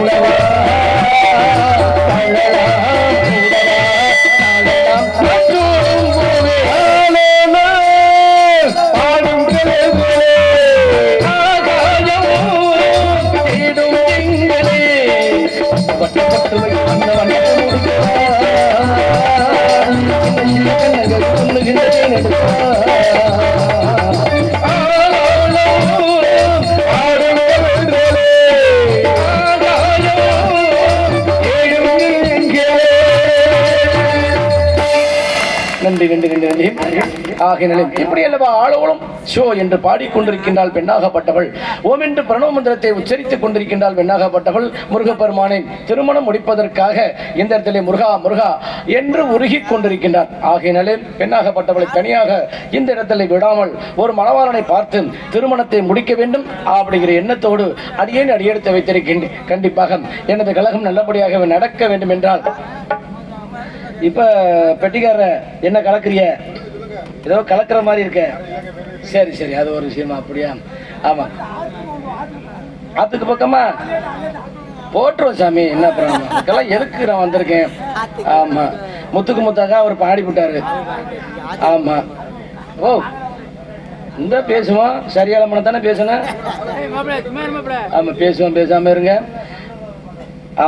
கூடவா வாழலாம் கண்டு கண்டு கண்டு கண்டு. ஆகினாலே இப்படி அல்லவா ஆளோளும் ஷோ என்று பாடிக்கொண்டிருக்கின்றாள் பெண்ணாகப்பட்டவள். ஓம் என்று பிரணவ மந்திரத்தை உச்சரித்துக் கொண்டிருக்கின்றாள் பெண்ணாகப்பட்டவள். முருகப்பெருமானை திருமணம் முடிப்பதற்காக இந்த இடத்திலே? முருகா முருகா என்று உருகிக் கொண்டிருக்கின்றார் ஆகையினாலே பெண்ணாகப்பட்டவளை தனியாக இந்த இடத்திலே விடாமல் ஒரு மணவாளனை பார்த்து திருமணத்தை முடிக்க வேண்டும் அப்படிங்கிற எண்ணத்தோடு அடியேன் அடியெடுத்து வைத்திருக்கின்றேன். கண்டிப்பாக எனது கழகம் நல்லபடியாக நடக்க வேண்டும் என்றால் இப்ப பெட்டிக்கார என்ன கலக்குறிய ஏதோ கலக்கிற மாதிரி இருக்க. சரி சரி அது ஒரு விஷயமா அப்படியா? ஆமா. அதுக்கு பக்கமா? போட்டுருவோம் சாமி என்ன பண்ணணும் இதெல்லாம் எதுக்கு நான் வந்திருக்கேன்? ஆமா. முத்துக்கு முத்தாக அவர் பாடி போட்டாரு. ஆமா. ஓ இந்த பேசுவோம். சரியான மனம் தானே பேசணும் ஆமா பேசுவோம் பேசாம இருங்க.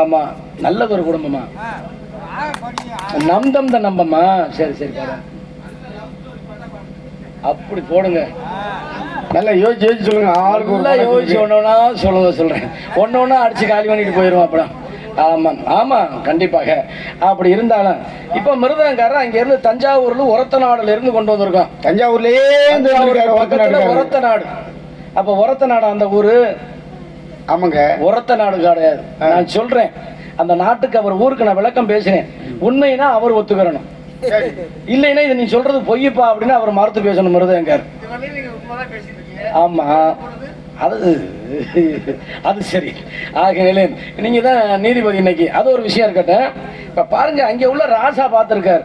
ஆமா நல்லது ஒரு குடும்பமா? நம் தம் தான் நம்பமா சரி சரி அப்படி போடுங்க. நல்லா யோசிச்சு யோசிச்சு சொல்லுங்க. ஆளுக்கு நல்லா யோசிச்சு. ஒன்று சொல்லுங்க சொல்கிறேன் ஒன்று ஒன்றா அடித்து காலி பண்ணிட்டு போயிடுவோம் அப்புறம். ஆமாம் ஆமாம் கண்டிப்பாக. அப்படி இருந்தாலும் இப்போ மிருதங்காரர் அங்கேருந்து தஞ்சாவூர்ல உரத்த நாடுல இருந்து கொண்டு வந்திருக்கோம் தஞ்சாவூர்லயே பக்கத்துல உரத்த நாடு. அப்போ உரத்த நாடு அந்த ஊரு? ஆமாங்க. உரத்த நாடு கிடையாது. நான் சொல்றேன். அந்த நாட்டுக்கு அவர் ஊருக்கு நான் விளக்கம் பேசினேன். உண்மைனா அவர் ஒத்துக்கிறணும். இல்லைன்னா இது நீ சொல்றது பொய்யப்பா அப்படின்னு அவர் மறுத்து பேசணும் மிருதங்கார் ஆமா. அது அது சரி. ஆகையிலே நீங்க தான் நீதிபதி இன்னைக்கு. அது ஒரு விஷயம் இருக்கட்டும். இப்ப பாருங்க அங்க உள்ள ராசா பார்த்துருக்காரு.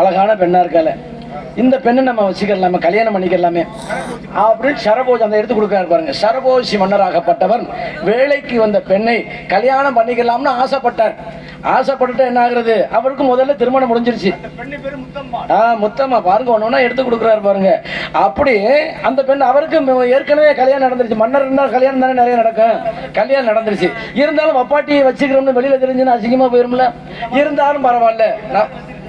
அழகான பெண்ணா இருக்கால இந்த பெண்ணை நம்ம வச்சுக்கலாமே கல்யாணம் பண்ணிக்கலாமே. அப்படின்னு சரபோஜ் அந்த எடுத்து கொடுக்காரு பாருங்க. சரபோஜி மன்னராகப்பட்டவர் வேலைக்கு வந்த பெண்ணை கல்யாணம் பண்ணிக்கலாம்னு ஆசைப்பட்டார். ஆசைப்பட்டுட்டு என்ன ஆகுறது? அவருக்கு முதல்ல திருமணம் முடிஞ்சிருச்சு. ஆ முத்தம்மா பாருங்க ஒன்றா எடுத்து கொடுக்குறாரு பாருங்க. அப்படி அந்த பெண் அவருக்கு ஏற்கனவே கல்யாணம் நடந்துருச்சு. மன்னர் இருந்தால் கல்யாணம் தானே நிறைய நடக்கும். கல்யாணம் நடந்துருச்சு. இருந்தாலும் வப்பாட்டியை வச்சுக்கிறோம்னு வெளியில தெரிஞ்சுன்னு அசிங்கமா போயிரும்ல. இருந்தாலும் பரவாயில்ல.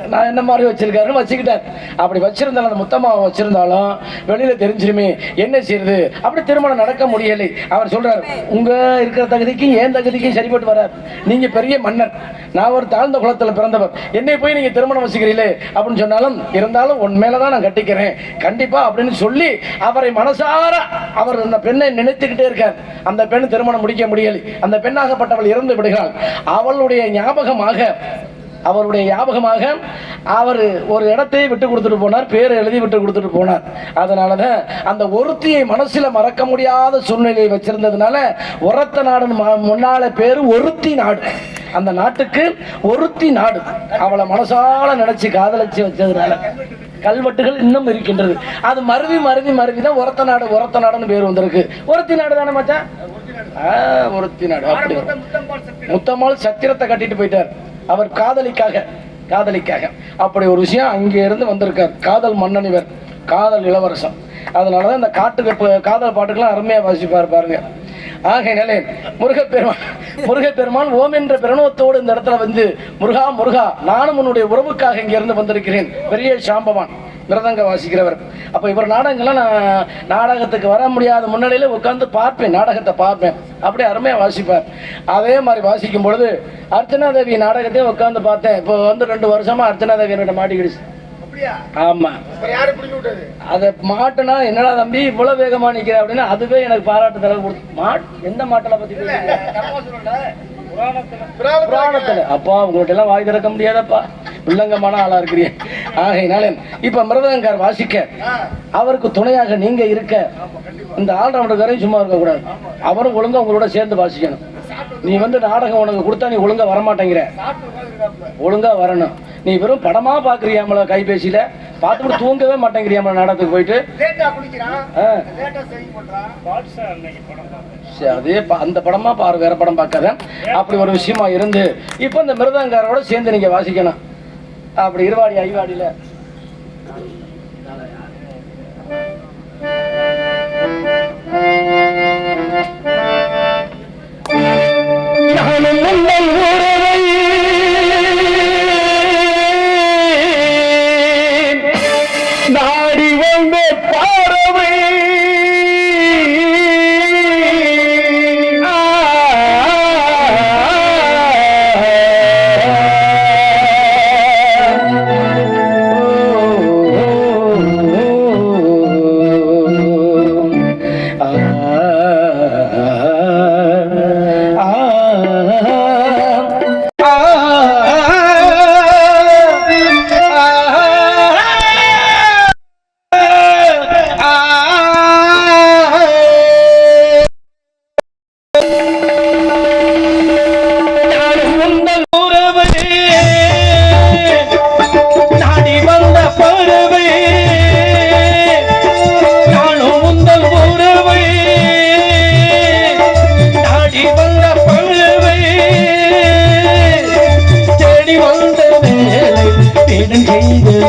நான் என்ன மாதிரி வச்சிருக்காருன்னு வச்சுக்கிட்டார். அப்படி வச்சிருந்தாலும் அந்த முத்தம்மாவை வச்சிருந்தாலும் வெளியில தெரிஞ்சிருமே என்ன செய்யுது அப்படி திருமணம் நடக்க முடியலை. அவர் சொல்றாரு உங்க இருக்கிற தகுதிக்கும் ஏன் தகுதிக்கும் சரிபட்டு வராது. நீங்க பெரிய மன்னர். நான் ஒரு தாழ்ந்த குளத்தில் பிறந்தவர். என்னை போய் நீங்க திருமணம் வச்சுக்கிறீங்களே? அப்படின்னு சொன்னாலும் இருந்தாலும் உன் மேலதான் நான் கட்டிக்கிறேன். கண்டிப்பா அப்படின்னு சொல்லி அவரை மனசார அவர் அந்த பெண்ணை நினைத்துக்கிட்டே இருக்கார். அந்த பெண் திருமணம் முடிக்க முடியலை. அந்த பெண்ணாகப்பட்டவள் இறந்து விடுகிறாள். அவளுடைய ஞாபகமாக அவருடைய ஞாபகமாக அவர் ஒரு இடத்தை விட்டு கொடுத்துட்டு போனார் பேர் எழுதி விட்டு கொடுத்துட்டு போனார். அதனால தான் அந்த ஒருத்தியை மனசுல மறக்க முடியாத சூழ்நிலையை வச்சிருந்ததுனால உரத்த நாடு முன்னால பேரு ஒருத்தி நாடு. அந்த நாட்டுக்கு ஒருத்தி நாடு. அவளை மனசால நினைச்சு காதலிச்சு வச்சதுனால கல்வெட்டுகள் இன்னும் இருக்கின்றது. அது மருவி மருவி மருவி தான் உரத்த நாடு உரத்த நாடுன்னு பேர் வந்திருக்கு. ஒருத்தி நாடு தானே மச்சான்? ஒருத்தி நாடு அப்படி. முத்தம்மாள் சத்திரத்தை கட்டிட்டு போயிட்டார். அவர் காதலிக்காக காதலிக்காக. அப்படி ஒரு விஷயம் அங்கே இருந்து வந்திருக்கார். காதல் மன்னன் இவர் காதல் இளவரசன் அதனால தான் இந்த காட்டுக்கு காதல் பாட்டுக்கெல்லாம் அருமையாக வாசிப்பார் பாருங்க. ஆகையினாலே முருகப்பெருமான் முருகப்பெருமான் ஓம் என்ற பிரணவத்தோடு இந்த இடத்துல வந்து முருகா முருகா நானும் உன்னுடைய உறவுக்காக இங்கிருந்து வந்திருக்கிறேன். பெரிய சாம்பவான். மிருதங்க வாசிக்கிறவர் அப்போ இவர் நாடகங்கள்லாம் நான் நாடகத்துக்கு வர முடியாத முன்னாடியில உட்காந்து பார்ப்பேன் நாடகத்தை பார்ப்பேன். அப்படியே அருமையாக வாசிப்பார் அதே மாதிரி வாசிக்கும் பொழுது அர்ச்சனா தேவி நாடகத்தையும் உட்காந்து பார்த்தேன். இப்போ வந்து ரெண்டு வருஷமா அர்ச்சனா தேவி என்னோட மாட்டிக்கிடுச்சு. ஆமா. அதை மாட்டுனா என்னடா தம்பி இவ்வளவு வேகமா நிக்கிற அப்படின்னா அதுவே எனக்கு பாராட்டு தர கொடுத்து மாட் எந்த மாட்டலை பத்தி? புராணத்துல. அப்பா உங்கள்ட்ட எல்லாம் வாய் திறக்க முடியாதப்பா. வில்லங்கமான ஆளா இருக்கிறீங்க. ஆகையினால இப்ப மிருதங்கார் வாசிக்க அவருக்கு துணையாக நீங்க இருக்க இந்த ஆல்ரவுண்டர்காரையும் சும்மா இருக்க கூடாது அவரும் ஒழுங்கா உங்களோட சேர்ந்து வாசிக்கணும். நீ வந்து நாடகம் உனக்கு கொடுத்தா நீ ஒழுங்கா வரமாட்டேங்கிற. ஒழுங்கா வரணும். நீ வெறும் படமா பாக்குறியாமல கைபேசியில? பார்த்துட்டு தூங்கவே மாட்டேங்கிறியாமல நாடகத்துக்கு போயிட்டு? அதே பா- அந்த படமா பாரு வேற படம் பார்க்காத. அப்படி ஒரு விஷயமா இருந்து இப்போ இந்த மிருதங்காரோட சேர்ந்து நீங்க வாசிக்கணும். அப்படி இருவாடி ஐவாடியில. நானும்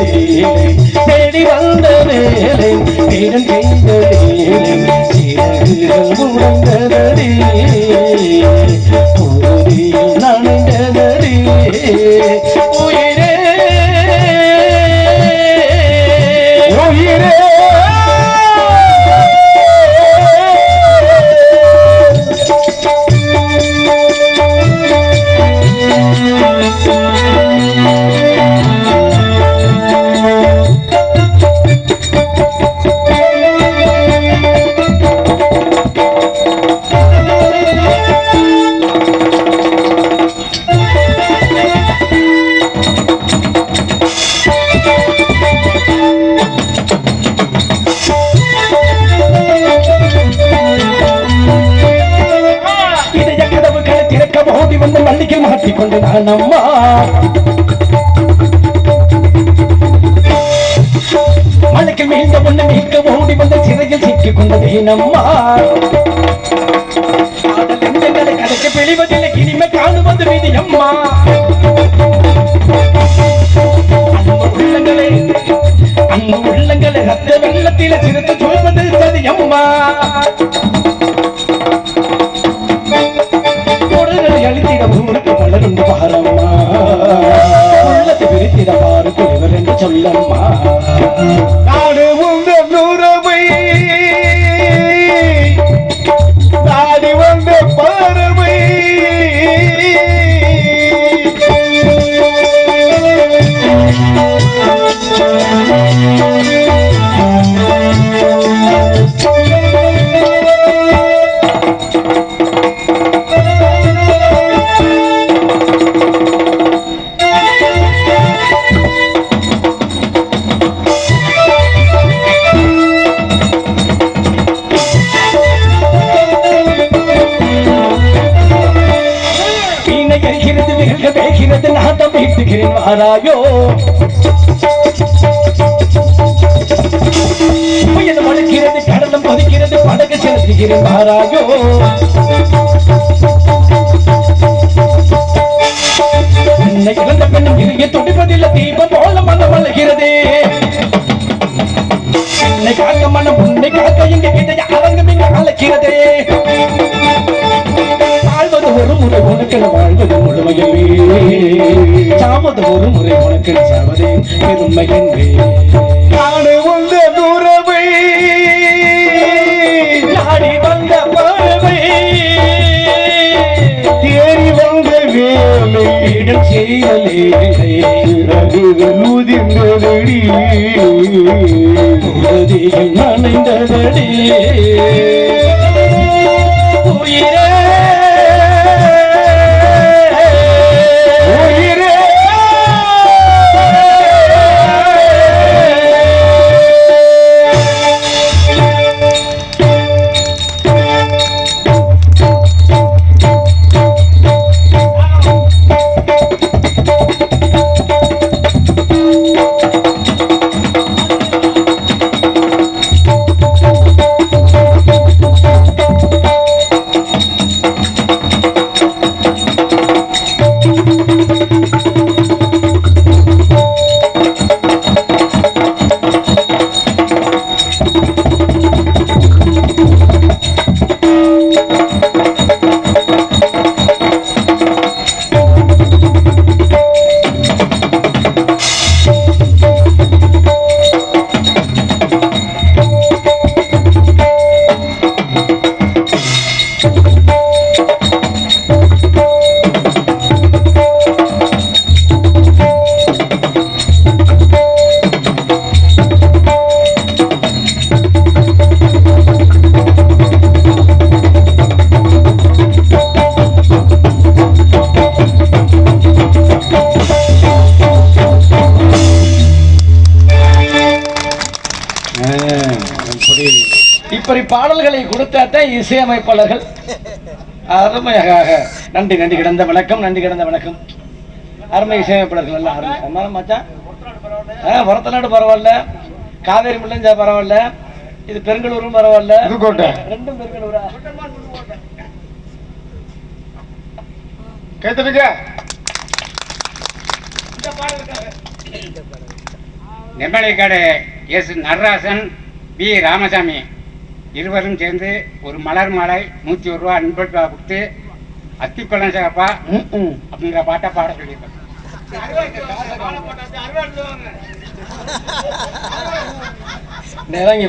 வேலை தேடி வந்த வேலை தேடன் செய்த வேலை சிறகுகள் உடைந்ததடி போரில் நனைந்ததடி உயிரே. உயிரே. மாட்டிக்கொண்டு மலைக்கு மீண்ட பொண்ணு மீட்க ஓடி வந்த சிறையில் சிக்கிக் கொண்டதே நம்மா கடைக்கு நெஞ்சங்களை பிழிவதில்லை இனிமே காணுவது விதி அம்மா அன்பு உள்ளங்களே அன்பு உள்ளங்களே ரத்த வெள்ளத்தில சிறுத்து சொல்வது சதி அம்மா চললাম நாட்டம் மகாராயோ புயல் மடுக்கிறது கடலும் பதிக்கிறது படகு செலுத்துகிறேன் மகாராயோ சாவது ஒரு முறை உனக்கு சாவதே பெருமையன்றே நாடு உங்கள் உறவை நாடி வந்த பறவை தேடி வந்த வேலை. இடம் செய்தலே உறுதியில் நனைந்ததடி. பாடல்களை கொடுத்தாத்தான் இசையமைப்பாளர்கள். அருமையாக. நன்றி நன்றி. கிடந்த வணக்கம் நன்றி கிடந்த வணக்கம் அருமை இசையமைப்பாளர்கள் எல்லாம் அருமை. அம்மா, மச்சான் ஆ வரத்தநாடு பரவாயில்ல. காவேரி முள்ளஞ்சா பரவாயில்ல. இது பெருங்கலூரும் பரவாயில்ல. ரெண்டும் பெருங்கலூரா? கேட்டுருக்க நெம்மலைக்காடு எஸ் நடராசன் பி ராமசாமி. இருவரும் சேர்ந்து ஒரு மலர் மாலை நூற்றி ஒரு ரூபா அன்பு கொடுத்து அத்திப்பழம் சிறப்பா ம், ம். அப்படிங்கிற பாட்டை பாட சொல்லியிருக்கேன் நெருங்கி